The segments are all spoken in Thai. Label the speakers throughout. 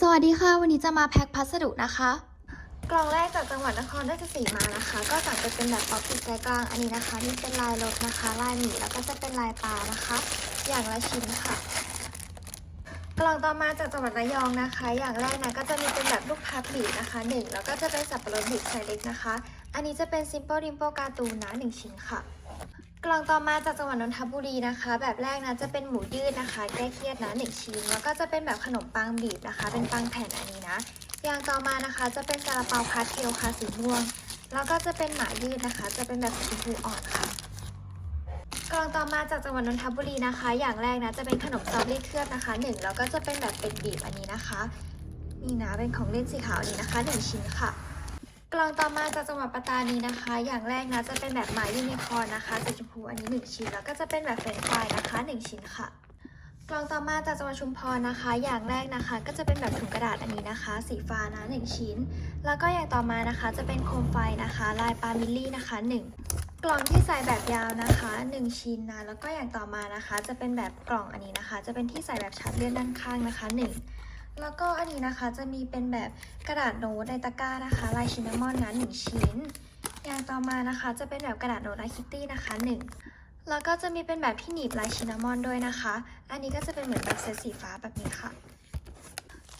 Speaker 1: สวัสดีค่ะ วันนี้จะมาแพ็คพัสดุนะคะ
Speaker 2: กล่องแรกจากจังหวัดนครราชสีมานะคะ ก็สั่งไปเป็นแบบป๊อปปี้ใจกลางอันนี้นะคะนี่เป็นลายรถนะคะ ลายหมีแล้วก็จะเป็นลายปลานะคะ อย่างละชิ้นค่ะ กล่องต่อมาจากจังหวัดระยองนะคะ อย่างแรกนะก็จะมีเป็นแบบลูกพับบีบนะคะหนึ่งแล้วก็จะเป็นสับปะรดบีบไซส์เล็กนะคะ อันนี้จะเป็น Simple Dimple การ์ตูนนะหนึ่งชิ้นค่ะ กล่องต่อมาจากจังหวัดนนทบุรีนะคะ แบบแรกนะจะเป็นหมูยืดนะคะ แก้เครียดนะหนึ่งชิ้นแล้วก็จะเป็นแบบขนมปังบีบนะคะ เป็นปังแผ่นอันนี้นะอย่างต่อมานะคะ จะเป็นซาลาเปาพาสเทลค่ะสีม่วง แล้วก็จะเป็นหมายืดนะคะ จะเป็นแบบสีชมพูอ่อนค่ะกล่องต่อมาจากจังหวัดนนทบุรีนะคะ อย่างแรกนะจะเป็นขนมซอฟต์เลเคลือบนะคะหนึ่งแล้วก็จะเป็นแบบเป็นบีบอันนี้นะคะนี่นะเป็นของเล่นสีขาวนี้นะคะหนึ่งชิ้นค่ะ กล่องต่อมาจากจังหวัดปัตตานีนะคะ อย่างแรกนะจะเป็นแบบหมายูนิคอร์นนะคะสีชมพูอันนี้หนึ่งชิ้นแล้วก็จะเป็นแบบเฟรนช์ฟรายนะคะหนึ่งชิ้นค่ะ กล่องต่อมาจากจังหวัดชุมพรนะคะ อย่างแรกนะคะ ก็จะเป็นแบบถุงกระดาษอันนี้นะคะ สีฟ้านะหนึ่งชิ้น แล้วก็อย่างต่อมานะคะจะเป็นโคมไฟนะคะ ลายปลามิลลี่นะคะหนึ่งกล่องที่ใส่แบบยาวนะคะหนึ่งชิ้นนะแล้วก็อย่างต่อมานะคะ จะเป็นแบบกล่องอันนี้นะคะ จะเป็นที่ใส่แบบชาร์จเลื่อนด้านข้างนะคะหนึ่ง แล้วก็อันนี้นะคะจะมีเป็นแบบกระดาษโน้ตในตะกร้านะคะ ลายชินนามอนนะหนึ่งชิ้น อย่างต่อมานะคะจะเป็นแบบกระดาษโน้ตลายคิตตี้นะคะหนึ่งแล้วก็จะมีเป็นแบบที่หนีบลายชินนามอนด้วยนะคะ อันนี้ก็จะเป็นเหมือนแบบเซตสีฟ้าแบบนี้ค่ะ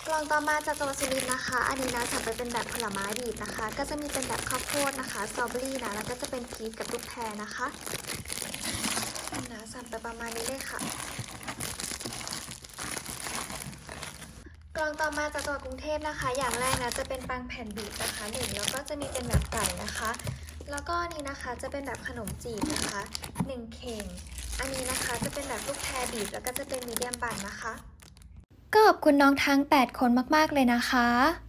Speaker 2: กล่องต่อมาจากจังหวัดสุรินทร์นะคะ อันนี้นะสั่งไปเป็นแบบผลไม้บีบนะคะ ก็จะมีเป็นแบบข้าวโพดนะคะสตรอเบอรี่นะ แล้วก็จะเป็นพีชกับลูกแพรนะคะนะสั่งไปประมาณนี้เลยค่ะ กล่องต่อมาจากจังหวัดกรุงเทพนะคะ อย่างแรกนะจะเป็นปังแผ่นบีบนะคะหนึ่งแล้วก็จะมีเป็นแบบไก่นะคะ แล้วก็นี่นะคะจะเป็นแบบขนมจีบนะคะหนึ่งเข่ง อันนี้นะคะจะเป็นแบบลูกแพรบีบแล้วก็จะเป็นมีเดียมบันนะคะ
Speaker 1: ก็ขอบคุณน้องทั้ง 8 คนมาก ๆ เลยนะคะ